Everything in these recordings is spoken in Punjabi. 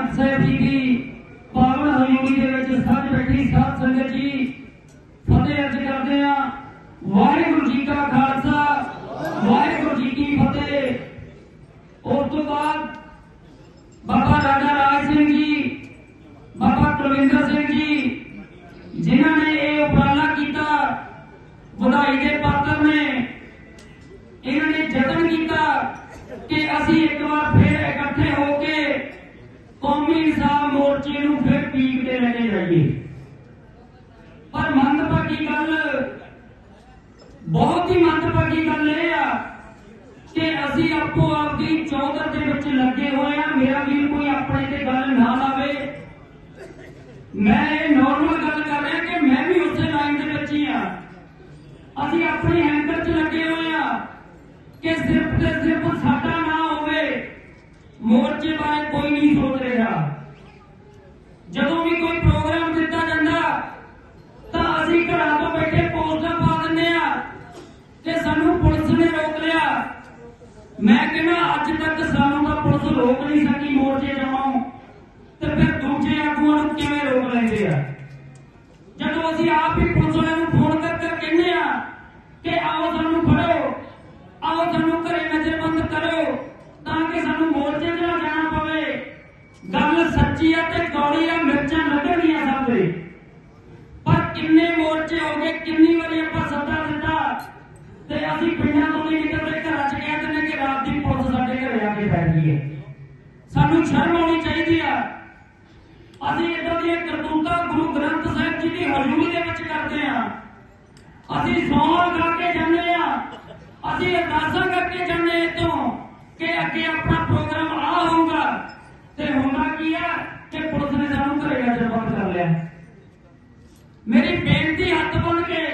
ਗ੍ਰੰਥ ਸਾਹਿਬ ਜੀ ਦੀ ਪਾਵਨ ਹਜ਼ੂਰੀ ਦੇ ਵਿੱਚ ਸੱਜ ਬੈਠੀ ਸਾਧ ਸੰਗਤ ਜੀ ਫਤਿਹ ਅਰਜ ਕਰਦੇ ਆ ਵਾਹਿਗੁਰੂ ਜੀ ਕਾ ਖਾਲਸਾ ਵਾਹਿਗੁਰੂ ਜੀ ਕੀ ਫਤਿਹ ਉਸ ਤੋਂ ਬਾਅਦ ਬਾਬਾ ਰਾਜਾ ਰਾਜ ਸਿੰਘ ਜੀ ਬਾਬਾ ਕੁਲਵਿੰਦਰ ਸਿੰਘ ਜੀ ਜਿਨ੍ਹਾਂ ਨੇ ਇਹ ਉਪਰਾਲਾ ਕੀਤਾ ਵਧਾਈ ਦੇ ਪਾਤਰ ਨੇ ਇਹਨਾਂ ਨੇ ਯਤਨ ਕੀਤਾ ਕਿ ਅਸੀਂ ਇੱਕ ਵਾਰ ਫਿਰ ਇਕੱਠੇ ਹੋ ਕੇ ਕੌਮੀ ਇਨਸਾਫ ਮੋਰਚੇ ਨੂੰ ਫਿਰ ਪੀਕ ਤੇ ਲੈ ਕੇ ਜਾਈਏ। ਪਰ ਮੰਦਭਾਗੀ ਗੱਲ, ਬਹੁਤ ਹੀ ਮੰਦਭਾਗੀ ਗੱਲ ਇਹ ਆ ਕਿ ਅਸੀਂ ਆਪੋ ਆਪ ਦੀ ਚੌਧਰ ਦੇ ਵਿੱਚ ਲੱਗੇ ਹੋਏ ਆ। ਮੇਰਾ ਵੀ ਕੋਈ ਆਪਣੇ ਤੇ ਗੱਲ ਨਾ ਲਾਵੇ। ਮੈਂ ਇਹ ਨਾਰਮਲ ਗੱਲ ਕਰ ਰਿਹਾ ਕਿ ਮੈਂ ਵੀ ਉਸੇ ਲਾਈਨ ਦੇ ਵਿੱਚ ਹੀ ਆ। ਅਸੀਂ ਆਪਣੀ ਹੈਂਕਰ 'ਚ ਲੱਗੇ ਹੋਏ ਆ ਕਿ ਸਿਰਫ ਤੇ ਸਿਰਫ ਸਾਡਾ ਨਾ ਮੋਰਚੇ ਬਾਰੇ ਕੋਈ ਨਹੀਂ ਸੋਚ ਰਿਹਾ। ਜਦੋਂ ਵੀ ਕੋਈ ਪ੍ਰੋਗਰਾਮ ਦਿੱਤਾ ਜਾਂਦਾ, ਤਾਂ ਅਸੀਂ ਘਰਾਂ ਤੋਂ ਬੈਠੇ ਪੋਸਟਾਂ ਪਾ ਦਿੰਦੇ ਆ ਕਿ ਸਾਨੂੰ ਪੁਲਿਸ ਨੇ ਰੋਕ ਲਿਆ। ਮੈਂ ਕਹਿੰਦਾ, ਅੱਜ ਤੱਕ ਸਾਨੂੰ ਤਾਂ ਪੁਲਿਸ ਰੋਕ ਨਹੀਂ ਸਕੀ ਮੋਰਚੇ ਜਾਣੋਂ ਤੇ ਫਿਰ ਦੂਜੇ ਆਗੂਆਂ ਨੂੰ ਕਿਵੇਂ ਰੋਕ ਲੈਂਦੇ ਆ? ਜਦੋਂ ਅਸੀਂ ਆਪ ਹੀ ਪੁਲਿਸ ਵਾਲਿਆਂ ਨੂੰ ਫੋਨ ਕਰ ਕਰ ਕਹਿੰਦੇ ਆ ਕਿ ਆਓ ਸਾਨੂੰ ਫੜੋ ਆਓ ਸਾਨੂੰ ਘਰੇ ਨਜ਼ਰਬੰਦ ਕਰੋ ਤਾਂ ਕਿ ਸਾਨੂੰ ਮੋਰਚੇ 'ਤੇ ਨਾ ਜਾਣਾ ਪਵੇ ਗੱਲ ਸੱਚੀ ਆ ਤੇ ਗੌੜੀ ਆ ਮਿਰਚਾਂ ਲੱਗਣਗੀਆਂ ਸਭ ਦੇ ਪਰ ਕਿੰਨੇ ਮੋਰਚੇ ਹੋ ਗਏ, ਕਿੰਨੀ ਵਾਰੀ ਆਪਾਂ ਸੱਦਾ ਦਿੱਤਾ। ਤੇ ਅਸੀਂ ਪਿੰਡਾਂ ਤੋਂ ਨਹੀਂ ਨਿਕਲਦੇ ਘਰਾਂ 'ਚ ਕਹਿ ਦਿੰਦੇ ਕਿ ਰਾਤ ਦੀ ਪੁਲਿਸ ਸਾਡੇ ਘਰੇ ਆ ਕੇ ਬੈਠ ਗਈ ਹੈ। ਸਾਨੂੰ ਸ਼ਰਮ ਆਉਣੀ ਚਾਹੀਦੀ ਆ। ਅਸੀਂ ਇਦਾਂ ਦੀਆਂ ਕਰਤੂਤਾਂ ਗੁਰੂ ਗ੍ਰੰਥ ਸਾਹਿਬ ਜੀ ਦੀ ਹਜ਼ੂਰੀ ਦੇ ਵਿੱਚ ਕਰਦੇ ਆ। ਅਸੀਂ ਸੌਣ ਗਾ ਕੇ ਜਾਂਦੇ ਆ। ਅਸੀਂ ਅਰਦਾਸਾਂ ਕਰਕੇ ਜਾਂਦੇ ਇਤੋਂ ਕਿ ਅੱਗੇ ਆਪਣਾ ਪ੍ਰੋਗਰਾਮ ਆ ਹੋਊਗਾ। ਤੇ ਹੁੰਦਾ ਕੀ ਆ ਕਿ ਪੁਲਿਸ ਨੇ ਸਾਨੂੰ ਘਰੇ ਨਜ਼ਰਬੰਦ ਕਰ ਲਿਆ। ਮੇਰੀ ਬੇਨਤੀ ਹੱਥ ਬੰਨ ਕੇ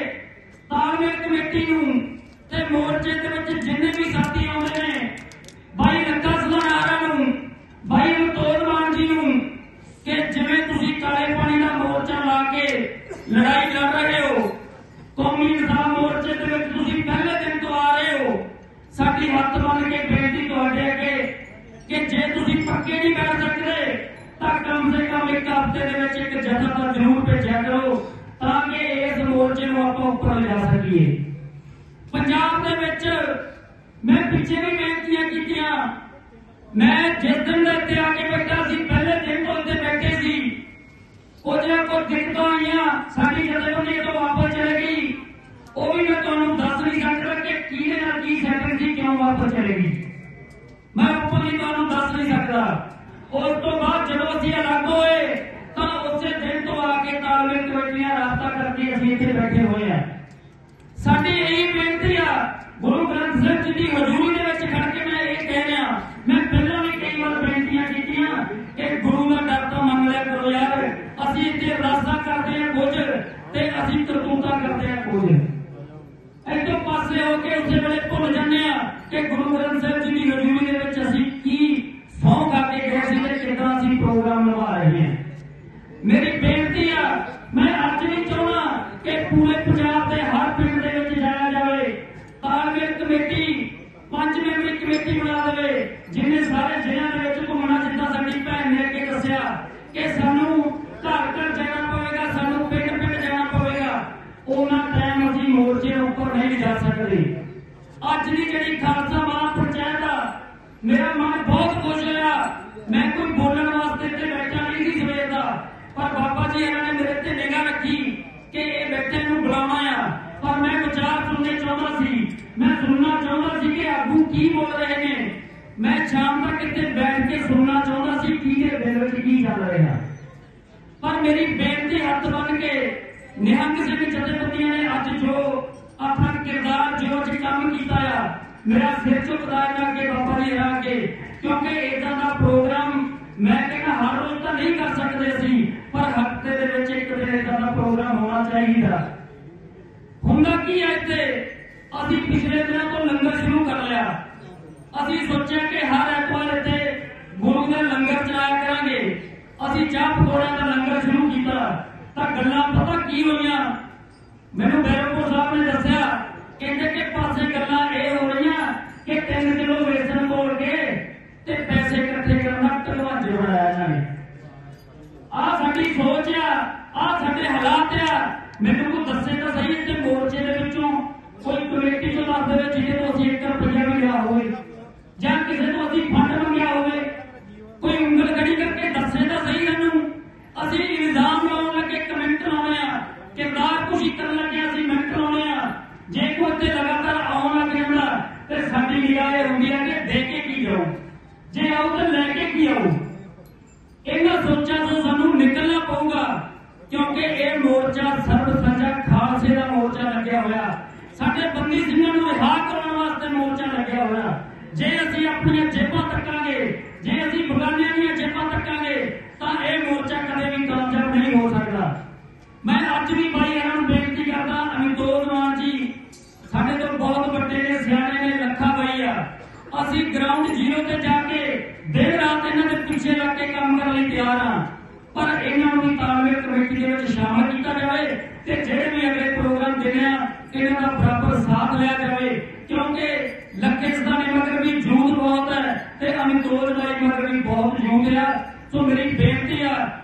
ਤਾਲਮੇਲ ਕਮੇਟੀ ਨੂੰ ਤੇ ਮੋਰਚੇ ਦੇ ਵਿੱਚ ਜਿੰਨੇ ਵੀ ਸਾਥੀ ਆਉਂਦੇ ਨੇ, ਬਾਈ ਲੱਗਾ ਸੁਧਾਰਾ ਨੂੰ, ਬਾਈ ਮਤੋਦ ਜੀ ਨੂੰ ਕਿ ਜਿਵੇਂ ਤੁਸੀਂ ਕਾਲੇ ਪਾਣੀ ਦਾ ਮੋਰਚਾ ਲਾ ਕੇ ਲੜਾਈ ਲੜ ਰਹੇ ਹੋ, ਕੌਮੀ ਇਨਸਾਫ ਮੋਰਚੇ ਦੇ ਵਿੱਚ ਤੁਸੀਂ ਪਹਿਲੇ ਦਿਨ ਤੋਂ ਆ ਰਹੇ ਹੋ, ਸਾਡੀ ਹੱਥ ਬੰਨ ਕੇ ਬੇਨਤੀ ਤੁਹਾਡੇ ਅੱਗੇ ਕਿ ਜੇ ਤੁਸੀਂ ਪੱਕੇ ਨਹੀਂ ਬੈਠ ਸਕਦੇ, ਤਾਂ ਕਮ ਸੇ ਕਮ ਇੱਕ ਹਫ਼ਤੇ ਦੇ ਵਿੱਚ ਇੱਕ ਜਥਾ ਤਾਂ ਜ਼ਰੂਰ ਭੇਜਿਆ ਕਰੋ। ਮੋਰਚੇ ਨੂੰ ਆਪਾਂ ਉੱਪਰ ਲਿਜਾ ਸਕੀਏ। ਪੰਜਾਬ ਦੇ ਵਿੱਚ ਮੈਂ ਪਿੱਛੇ ਵੀ ਬੇਨਤੀਆਂ ਕੀਤੀਆਂ। ਮੈਂ ਜਿਸ ਦਿਨ ਦੇ ਇੱਥੇ ਆ ਕੇ ਬੈਠਾ ਸੀ, ਪਹਿਲੇ ਦਿਨ ਤੋਂ ਇੱਥੇ ਬੈਠੇ ਸੀ। ਕੁਝ ਨਾ ਕੁਝ ਦਿੱਕਤਾਂ ਆਈਆਂ, ਸਾਡੀ ਜਥੇਬੰਦੀ ਤੋਂ ਵਾਪਸ ਚਲੇ ਗਈ। ਉਹ ਵੀ ਮੈਂ ਤੁਹਾਨੂੰ ਦੱਸ ਨਹੀਂ ਸਕਦਾ ਕਿ ਕਿਹਦੇ ਨਾਲ ਕੀ ਸੈਟਿੰਗ ਸੀ, ਕਿਉਂ ਵਾਪਸ ਚਲੇ ਗਈ। ਮੈਂ ਉੱਪਰਲੀ ਤੁਹਾਨੂੰ ਦੱਸ ਨਹੀਂ ਸਕਦਾ। ਉਸ ਤੋਂ ਬਾਅਦ ਜਦੋਂ ਅਸੀਂ ਅਲੱਗ ਹੋਏ ਕਰਕੇ ਅਸੀਂ ਇੱਥੇ ਬੈਠੇ ਹੋਏ ਆ ਸਾਡੀ ਇਹ ਬੇਨਤੀ ਆ, ਗੁਰੂ ਗ੍ਰੰਥ ਸਾਹਿਬ ਜੀ ਦੀ ਹਜ਼ੂਰੀ ਦੇ ਵਿੱਚ ਖੜ ਕੇ ਮੈਂ ਇਹ ਕਹਿ ਰਿਹਾ, ਮੈਂ ਪਹਿਲਾਂ ਵੀ ਕਈ ਵਾਰ ਬੇਨਤੀਆਂ ਕੀਤੀਆਂ ਕਿ ਗੁਰੂ ਦਾ ਡਰ ਤਾਂ ਮੰਨ ਲਿਆ ਕਰੋ ਯਾਰ, ਅਸੀਂ ਇੱਥੇ ਅਰਦਾਸਾਂ ਕਰਦੇ ਆ ਕੁਝ ਤੇ ਅਸੀਂ ਕਰਤੂਤਾਂ ਕਰਦੇ ਆ ਕੁਝ। ਇੱਥੋਂ ਪਾਸੇ ਹੋ ਕੇ ਉਸੇ ਵੇਲੇ ਭੁੱਲ ਜਾਂਦੇ ਆ ਕਿ ਗੁਰੂ ਗ੍ਰੰਥ ਸਾਹਿਬ ਜੀ ਦੀ ਹਜ਼ੂਰੀ ਦੇ ਵਿੱਚ ਅਸੀਂ ਕੀ ਸਹੁੰ ਕਰਕੇ ਗਏ ਸੀ ਤੇ ਕਿੱਦਾਂ ਅਸੀਂ ਪ੍ਰੋਗਰਾਮ ਨਿਭਾ ਰਹੇ ਹਾਂ। ਮੇਰੀ ਬੇਨਤੀ ਮੈਂ ਅੱਜ ਵੀ ਚਾਹੁੰਦਾ ਕਿ ਪੂਰੇ ਪੰਜਾਬ ਦੇ ਹਰ ਪਿੰਡ ਦੇ ਵਿੱਚ ਜਾਇਆ ਜਾਵੇ। ਤਾਲਮੇਲ ਕਮੇਟੀ ਪੰਜ ਮੈਂਬਰੀ ਕਮੇਟੀ ਬਣਾ ਦੇਵੇ, ਜਿਹਨੇ ਸਾਰੇ ਜ਼ਿਲ੍ਹਿਆਂ ਦੇ ਵਿੱਚ ਘੁੰਮਣਾ ਜਿੱਦਾਂ ਸਾਡੀ ਭੈਣ ਨੇ ਅੱਗੇ ਦੱਸਿਆ ਕਿ ਸਾਨੂੰ ਘਰ ਘਰ ਜਾਣਾ ਪਵੇਗਾ, ਸਾਨੂੰ ਪਿੰਡ ਪਿੰਡ ਜਾਣਾ ਪਵੇਗਾ। ਉਹਨਾਂ ਟਾਈਮ ਅਸੀਂ ਮੋਰਚੇ ਉੱਪਰ ਨਹੀਂ ਜਾ ਸਕਦੇ। ਅੱਜ ਦੀ ਜਿਹੜੀ ਖਾਲਸਾ ਮਾਂ ਪੰਚਾਇਤ ਆ ਮੇਰਾ ਮਨ ਸੀ ਕਿ ਆਗੂ ਕੀ ਬੋਲ ਰਹੇ ਨੇ? ਮੈਂ ਸ਼ਾਮ ਤੱਕ ਇੱਥੇ ਬੈਠ ਕੇ ਸੁਣਨਾ ਚਾਹੁੰਦਾ ਸੀ ਕੀ ਦੇ ਦਿਲ ਵਿੱਚ ਕੀ ਚੱਲ ਰਿਹਾ। ਪਰ ਮੇਰੀ ਬੇਨਤੀ ਹੱਥ ਬੰਨ ਕੇ ਨਿਹੰਗ ਸਿੰਘ ਜਥੇਬੰਦੀਆਂ ਨੇ ਅੱਜ ਜੋ ਆਪਣਾ ਕਿਰਦਾਰ, ਜੋ ਅੱਜ ਕੰਮ ਕੀਤਾ ਆ, ਮੇਰਾ ਸਿਰ ਝੁਕਦਾ ਇਹਨਾਂ ਅੱਗੇ ਬਾਬਾ ਜੀ ਆ ਕੇ ਕਿਉਂਕਿ ਇਦਾਂ ਦਾ ਪ੍ਰੋਗਰਾਮ ਮੈਂ ਕਹਿੰਦਾ ਹਰ ਰੋਜ਼ ਤਾਂ ਨਹੀਂ ਕਰ ਸਕਦੇ ਸੀ ਪਰ ਹਫ਼ਤੇ ਦੇ ਵਿੱਚ ਇੱਕ ਦਿਨ ਇਦਾਂ ਦਾ ਪ੍ਰੋਗਰਾਮ ਹੋਣਾ ਚਾਹੀਦਾ। ਹੁੰਦਾ ਕੀ ਹੈ ਇੱਥੇ? ਅਸੀਂ ਪਿਛਲੇ ਦਿਨਾਂ ਤੋਂ ਲੰਗਰ ਸ਼ੁਰੂ ਕਰ ਲਿਆ ਅਸੀਂ ਸੋਚਿਆ ਕਿ ਹਰ ਐਤਵਾਰ ਇੱਥੇ ਗੁਰੂ ਦਾ ਲੰਗਰ ਚਲਾਇਆ ਕਰਾਂਗੇ। ਅਸੀਂ ਚਾਹ ਪਕੌੜਿਆਂ ਦਾ ਲੰਗਰ ਸ਼ੁਰੂ ਕੀਤਾ। ਤਾਂ ਗੱਲਾਂ ਪਤਾ ਕੀ ਹੋਈਆਂ? ਮੈਨੂੰ ਬੈਰੋਪੁਰ ਸਾਹਿਬ ਨੇ ਦੱਸਿਆ ਕਹਿੰਦੇ ਕਿ ਪਾਸੇ ਗੱਲਾਂ ਇਹ ਹੋ ਰਹੀਆਂ ਕਿ 3 ਕਿਲੋ ਵੇਸਣ ਤੋੜ ਕੇ ਤੇ ਪੈਸੇ ਇਕੱਠੇ ਕਰਨ ਦਾ ਢਲਵਾਜ ਬਣਾਇਆ ਇਹਨਾਂ ਨੇ। ਸੋਚ ਆ ਆ ਸਾਡੇ ਹਾਲਾਤ ਆ। ਮੈਨੂੰ ਕੋਈ ਦੱਸੇ ਤਾਂ ਸਹੀ ਇੱਥੇ ਮੋਰਚੇ ਦੇ ਵਿੱਚੋਂ ਕੋਈ ਕਮੇਟੀ ਤੋਂ ਦੱਸ ਦੇਵੇ ਜਿਹਦੇ ਤੋਂ ਅਸੀਂ 1 ਰੁਪਈਆ ਵੀ ਲਿਆ ਹੋਵੇ। ਜਾਂ ਕਿਸੇ ਤੋਂ ਅਸੀਂ ਫੰਡ ਮੰਗਿਆ ਹੋਵੇ, ਕੋਈ ਉਂਗਲ ਖੜੀ ਕਰਕੇ ਦੱਸੇ ਤਾਂ ਸਹੀ ਸਾਨੂੰ। ਅਸੀਂ ਇਲਜ਼ਾਮ ਲਾਉਣ ਲੱਗੇ ਕਮੈਂਟ ਲਾਉਣੇ ਆ ਕਿਰਦਾਰ ਕੁਸ਼ੀ ਕਰਨ ਲੱਗੇ ਅਸੀਂ ਮਿੰਟ ਲਾਉਣੇ ਆ। ਜੇ ਕੋਈ ਤੇ ਲਗਾਤਾਰ ਆਉਣ ਲੱਗ ਜਾਂਦਾ, ਤੇ ਸਾਡੀ ਨਿਗਾਹ ਇਹ ਹੁੰਦੀ ਆ ਕਿ ਦੇ ਕੇ ਕੀ ਜਾਓ ਜੇ ਆਉ ਤਾਂ ਲੈ ਕੇ ਕੀ ਆਉ ਇਹਨਾਂ ਸੋਚਾਂ ਤੋਂ ਸਾਨੂੰ ਨਿਕਲਣਾ ਪਊਗਾ, ਕਿਉਂਕਿ ਇਹ ਮੋਰਚਾ ਸਰਬ ਸਾਂਝਾ ਖਾਲਸੇ ਦਾ ਮੋਰਚਾ ਲੱਗਿਆ ਹੋਇਆ। ਸਾਡੇ ਬੰਦੀ ਸਿੰਘਾਂ ਨੂੰ ਰਿਹਾ ਕਰਾਉਣ ਵਾਸਤੇ ਮੋਰਚਾ ਲੱਗਿਆ ਹੋਇਆ। ਜੇ ਅਸੀਂ ਆਪਣੀਆਂ ਜੇਬਾਂ ਤੱਕਾਂਗੇ, ਜੇ ਅਸੀਂ ਬਗਾਨਿਆਂ ਦੀਆਂ ਜੇਬਾਂ ਤੱਕਾਂਗੇ, ਤਾਂ ਇਹ ਮੋਰਚਾ ਕਦੇ ਵੀ ਕਾਮਯਾਬ ਨਹੀਂ ਹੋ ਸਕਦਾ। ਮੈਂ ਅੱਜ ਵੀ ਭਾਈ ਇਹਨਾਂ ਨੂੰ ਬੇਨਤੀ ਕਰਦਾ ਅਮਿਤੋਜ ਮਾਨ ਜੀ, ਸਾਡੇ ਤੋਂ ਬਹੁਤ ਵੱਡੇ ਨੇ, ਸਿਆਣੇ ਨੇ, ਲੱਖਾ ਬਾਈ ਆ। ਅਸੀਂ ਗਰਾਊਂਡ ਜ਼ੀਰੋ ਤੇ ਜਾ ਕੇ ਦਿਨ ਰਾਤ ਇਹਨਾਂ ਦੇ ਪਿੱਛੇ ਲੱਗ ਕੇ ਕੰਮ ਕਰਨ ਲਈ ਤਿਆਰ ਆ। ਪਰ ਇਹਨਾਂ ਨੂੰ ਵੀ ਤਾਲਮੇਲ ਕਮੇਟੀ ਦੇ ਵਿੱਚ ਸ਼ਾਮਲ ਕੀਤਾ ਜਾਵੇ ਤੇ ਜਿਹੜੇ ਵੀ ਅਗਲੇ ਪ੍ਰੋਗਰਾਮ ਦੇਣੇ ਆ, ਇਹਨਾਂ ਦਾ ਬਰਾਬਰ ਸਾਥ ਲਿਆ ਜਾਵੇ। ਕਿਉਂਕਿ ਲੱਖੇਸਤਾਨੇ ਮਗਰ ਵੀ ਜੂਦ ਬਹੁਤ ਮਗਰ ਵੀ ਬਹੁਤ ਜੂਦ ਆ। ਸੋ ਮੇਰੀ ਬੇਨਤੀ